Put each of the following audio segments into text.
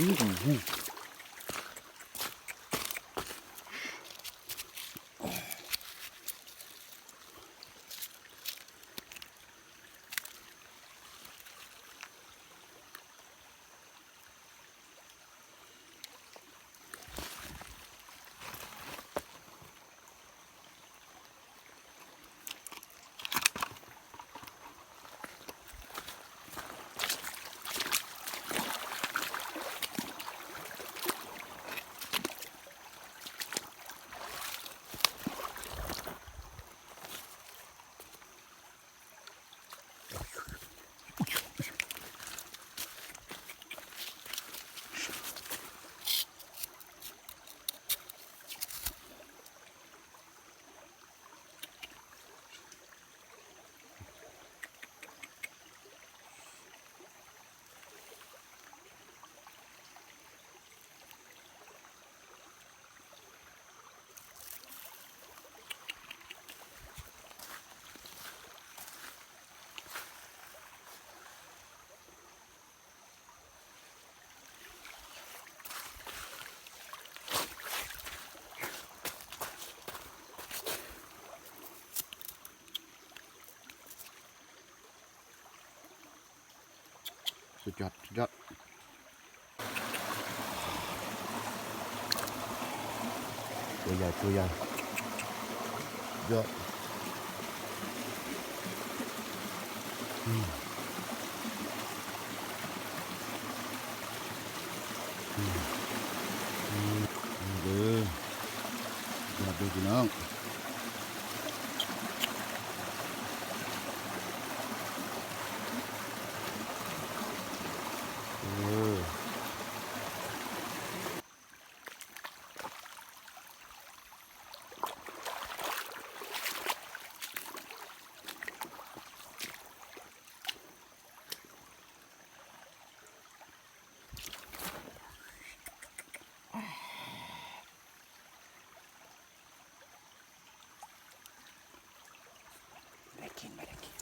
อู้หู สุดยอดสุดยอดตัวใหญ่ตัวใหญ่เยอะอืมอืมอืมเออยากดูพี่น้อง เออไม่ได้กินไม่ได้กิน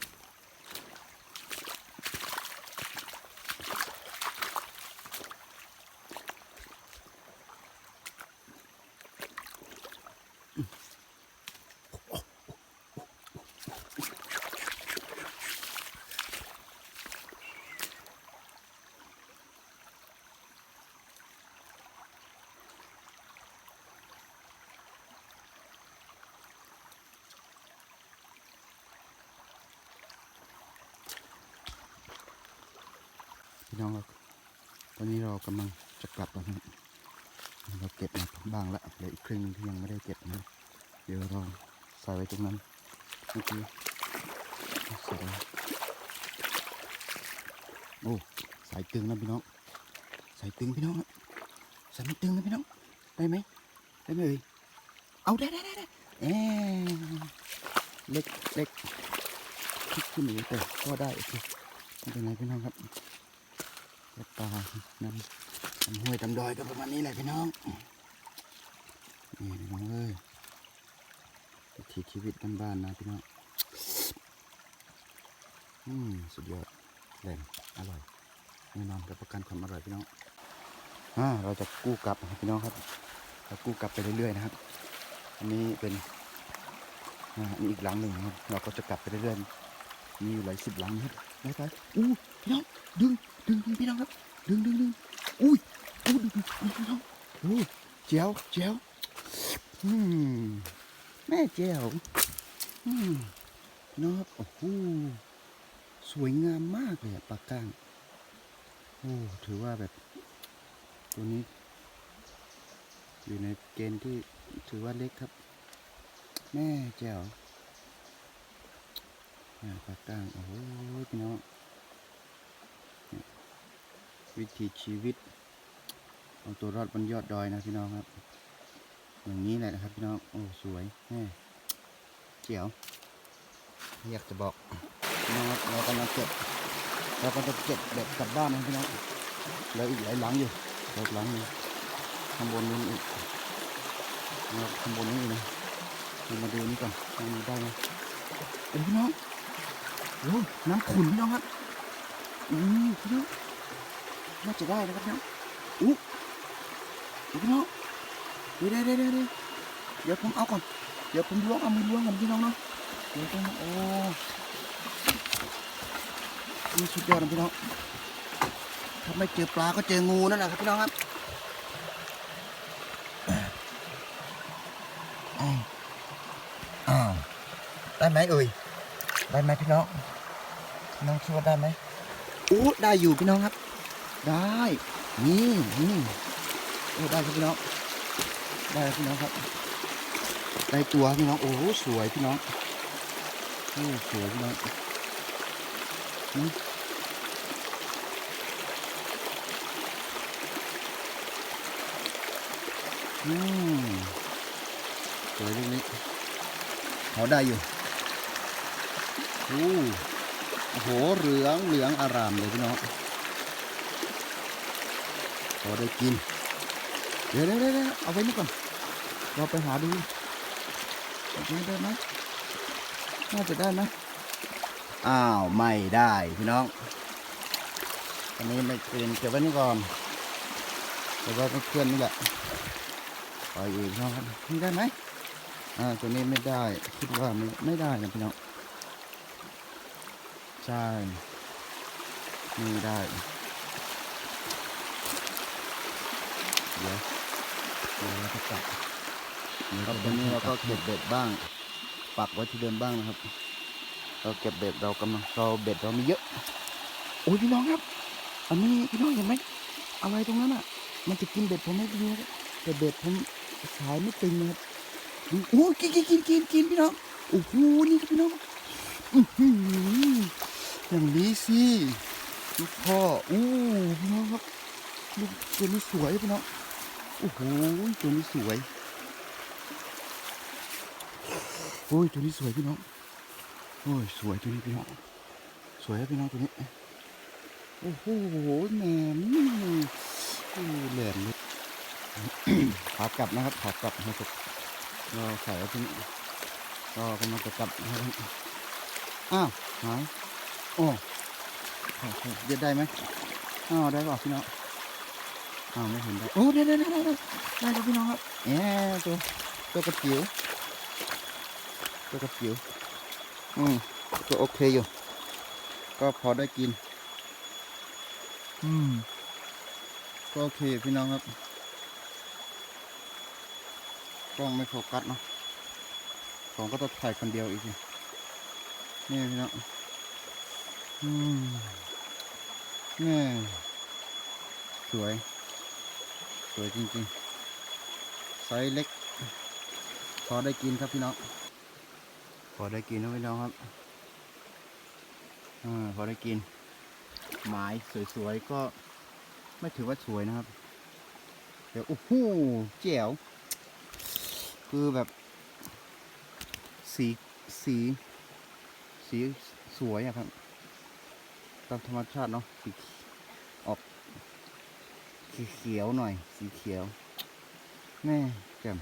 พี่น้องครับ ตอนนี้เรากำลังจะกลับแล้วนะครับเราเก็บมาบ้างแล้วเหลืออีกครึ่งที่ยังไม่ได้เก็บนะ เดี๋ยวเราใส่ไว้ตรงนั้นเมื่อกี้ใส่โอ้สายตึงนะพี่น้องสายตึงพี่น้องสายไม่ตึงนะพี่น้องได้ไหมได้ไหมเอ่ยเอาได้ได้ได้ได้เอ๊เล็กเล็กขึ้นอยู่แต่ก็ได้โอเคไม่เป็นไรพี่น้องครับ ปลาน้ำน้ำห้วยตำดอยก็ประมาณนี้แหละพี่น้องนี่น้องเอ้ยวิถีชีวิตบ้านๆนะพี่น้องอืมสุดยอดแหล่งอร่อยแน่นอนรับประกันความอร่อยพี่น้องอ่าเราจะกู้กลับพี่น้องครับเรากู้กลับไปเรื่อยๆนะครับ อันนี้เป็นอ่าอันนี้อีกหลังหนึ่งครับ เราก็จะกลับไปเรื่อยๆมีอยู่หลายสิบหลังนะครับ ไปไปอู้พี่น้องดึงดึงดึงพี่น้องครับ ดึงดึงดึงอุ้ยอู้ดึงดึงดึงพี่น้องอู้เจียวเจียวอืมแม่เจียวอืมน้องครับโอ้โหสวยงามมากเลยอะปลาก้างโอ้ถือว่าแบบ ตัวนี้ อยู่ในเกณฑ์ที่ถือว่าเล็กครับ แม่แจ๋วอ่า ปลาก้าง โอ้โหพี่น้องเนี่ยวิถีชีวิตเอาตัวรอดบนยอดดอยนะพี่น้องครับ อย่างนี้แหละนะครับพี่น้อง โอ้สวยแม่เจ๋วอยากจะบอกพี่น้องครับเรากำลังเก็บเราก็จะเก็บแบบกลับบ้านนะพี่น้องเหลืออีกหลายหลังอยู่เหลืออีกหลังหนึงข้างบนนู้นอีกนะครับข้างบนนี้อีกนะเรามาดูนี่ก่อนว่ามีได้ไหมเอ้ยพี่น้อง โอ้น้ำขุ่นพี่น้องครับอืมพี่น้องน่าจะได้นะครับพี่น้องอู้พี่น้องเดี๋ยวเดี๋ยวเดี๋ยวเดี๋ยวเดี๋ยวผมเอาก่อน เดี๋ยวผมล้วงเอามือล้วงก่อนพี่น้องเนาะเดี๋ยวต้องโอ้นี่สุดยอดนะพี่น้องถ้าไม่เจอปลาก็เจองูนั่นแหละครับพี่น้องครับอ้าอ้าได้ไหมเอ่ย ได้ไหมพี่น้องน้องคิดว่าได้ไหมอู้ได้อยู่พี่น้องครับ ได้นี่นี่โอ้ได้ครับพี่น้องได้ครับพี่น้องครับ ได้ตัวพี่น้องโอ้สวยพี่น้องโอ้สวยพี่น้องนี่อืมสวยลูกนี้เขาได้อยู่ อู้โอ้โห เหลืองเหลืองอารามเลยพี่น้องพอได้กิน เดี๋ยวเดี๋ยวเด้เอาไว้นี่ก่อน เราไปหาดูได้ไหมน่าจะได้ไหมอ้าว ไม่ได้พี่น้อง อันนี้ไม่เป็นเก็บไว้นี่ก่อนเก็บไว้เป็นเพื่อนนี่แหละปล่อยอีกนะครับนี่ได้ไหมอ่าตัวนี้ไม่ได้ คิดว่าไม่ไม่ได้นะพี่น้อง ใช่ไม่ได้ เดี๋ยวเดี๋ยวเราจะจับครับวันนี้เราก็เก็บเบ็ดบ้าง ปักไว้ที่เดิมบ้างนะครับ เราเก็บเบ็ดเรากำลังเราเบ็ดเรามีเยอะโอ้ยพี่น้องครับ อันนี้พี่น้องเห็นไหมอะไรตรงนั้นอะ มันจะกินเบ็ดผมไม่ดีนะแต่เบ็ดผมสายไม่ตึงนะครับโอ้กินกินกินกินกินพี่น้องโอ้โหนี่ครับพี่น้องอื้อ อย่างนี้สิลูกพ่ออู้พี่น้องครับลูกตัวนี้สวยพี่น้องโอ้โหตัวนี้สวยโอ้ยตัวนี้สวยพี่น้องโอ้ยสวยตัวนี้พี่น้องสวยพี่น้องตัวนี้โอ้โหแหนมโอ้แหลมเลยขากลับนะครับขากลับนะครับเราใส่ไว้ที่นี่ก็กำลังจะกลับนะครับอ้าวหาย โอ้เย็ดได้ไหมอ้าวได้ป่ะพี่น้องอ้าวไม่เห็นได้โอ้ได้ได้ได้ได้ได้ได้ครับพี่น้องครับแหมตัวตัวกระจิ๋วตัวกระจิ๋วอืมตัวโอเคอยู่ ก็พอได้กิน อืมก็โอเคพี่น้องครับกล้องไม่โฟกัสเนาะผมก็ต้องถ่ายคนเดียวอีกนี่พี่น้อง อืมนี่สวย สวยจริงๆ ไซส์เล็ก พอได้กินครับพี่น้อง พอได้กินนะพี่น้องครับอพอได้กิน หมายสวยๆ ก็ไม่ถือว่าสวยนะครับ เดี๋ยวโอ้โหแจ๋ว คือแบบ สี สี สีสวยอะครับ ตามธรรมชาติเนาะสีออกสีเขียวหน่อย สีเขียวแม่แจ่ม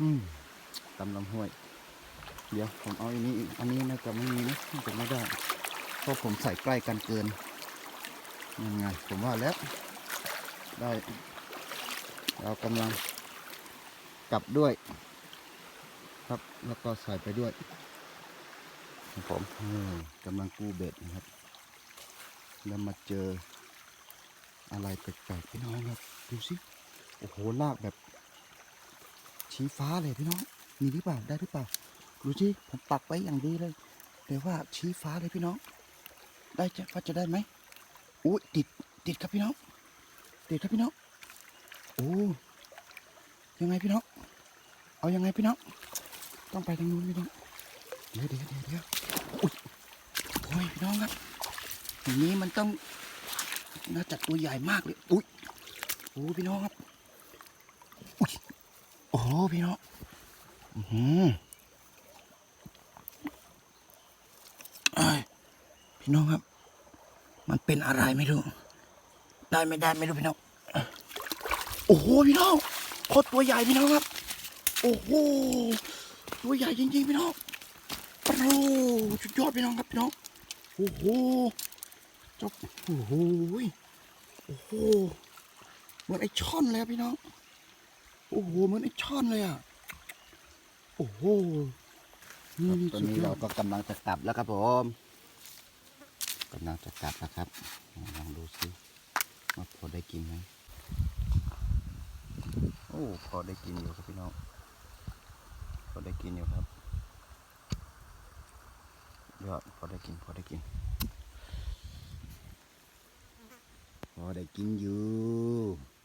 อืมตำลำห้วย เดี๋ยวผมเอาอันนี้อันนี้น่าจะไม่มีนะน่าจะไม่ได้เพราะผมใส่ใกล้กันเกินยังไงผมว่าแล้ว ได้เรากำลังกลับด้วย ครับแล้วก็ใส่ไปด้วย ผมกำลังกู้เบ็ดนะครับ แล้วมาเจออะไรแปลกๆพี่น้องครับ ดูสิ โอ้โห ลากแบบ ชี้ฟ้าเลยพี่น้อง มีหรือเปล่า ได้หรือเปล่า ดูสิ ผมปักไว้อย่างดีเลยแต่ว่าชี้ฟ้าเลยพี่น้อง ได้จะว่าจะได้ไหมอุ้ยติด ติดครับพี่น้อง ติดครับพี่น้อง โอ้ยังไงพี่น้อง เอายังไงพี่น้อง ต้องไปทางนู้นพี่น้อง เดี๋ยวเดี๋ยวเดี๋ยว โอ้ยพี่น้องครับอย่างนี้มันต้องน่าจัดตัวใหญ่มากเลย อุ้ยโอ้พี่น้องครับอุ้ยโอ้พี่น้องอือหือเอ้ยพี่น้องครับ มันเป็นอะไรไม่รู้ ได้ไม่ได้ไม่รู้พี่น้อง โอ้โหพี่น้องโคตรตัวใหญ่พี่น้องครับ โอ้โห ตัวใหญ่จริงๆพี่น้องโอ้สุดยอดพี่น้องครับพี่น้อง โอ้โหเจ้าโอ้โหโอ้โหเหมือนไอ้ช่อนเลยอะพี่น้อง โอ้โหเหมือนไอ้ช่อนเลยอะ โอ้โหนี่นี่ตอนสุดนี้ยอเราดก็กำลังจะกลับแล้วครับผมกำลังจะกลับนะครับ ลองดูสิว่าพอได้กินไหมโอ้พอได้กินอยู่ครับพี่น้อง พอได้กินอยู่ครับ ยอดพอได้กินพอได้กินพอได้กินอยู่